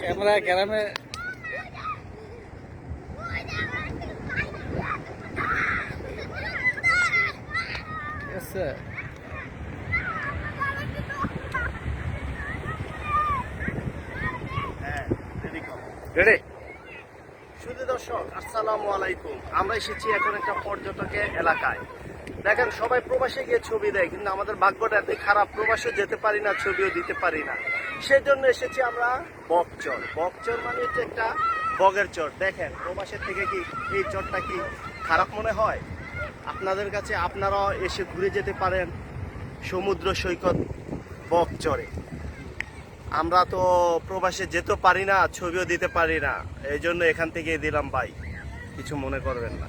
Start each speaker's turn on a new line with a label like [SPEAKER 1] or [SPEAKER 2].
[SPEAKER 1] Camera camera আছে ready
[SPEAKER 2] শুধু দর্শক, আসসালামু আলাইকুম। আমরা এসেছি এখন একটা পর্যটকের এলাকায়। দেখেন, সবাই প্রবাসে গিয়ে ছবি দেয়, কিন্তু আমাদের ভাগ্যটা এতই খারাপ, প্রবাসে যেতে পারি না, ছবিও দিতে পারি না। সেই জন্য এসেছি আমরা বকচর। বকচর মানে হচ্ছে একটা বগের চর। দেখেন, প্রবাসের থেকে কি এই চরটা কি খারাপ মনে হয়? আপনাদের কাছে আপনারাও এসে ঘুরে যেতে পারেন সমুদ্র সৈকত বকচরে। আমরা তো প্রবাসে যেতে পারি না, ছবিও দিতে পারি না। এই জন্য এখান থেকে দিলাম ভাই। কিছু মনে করবেন না।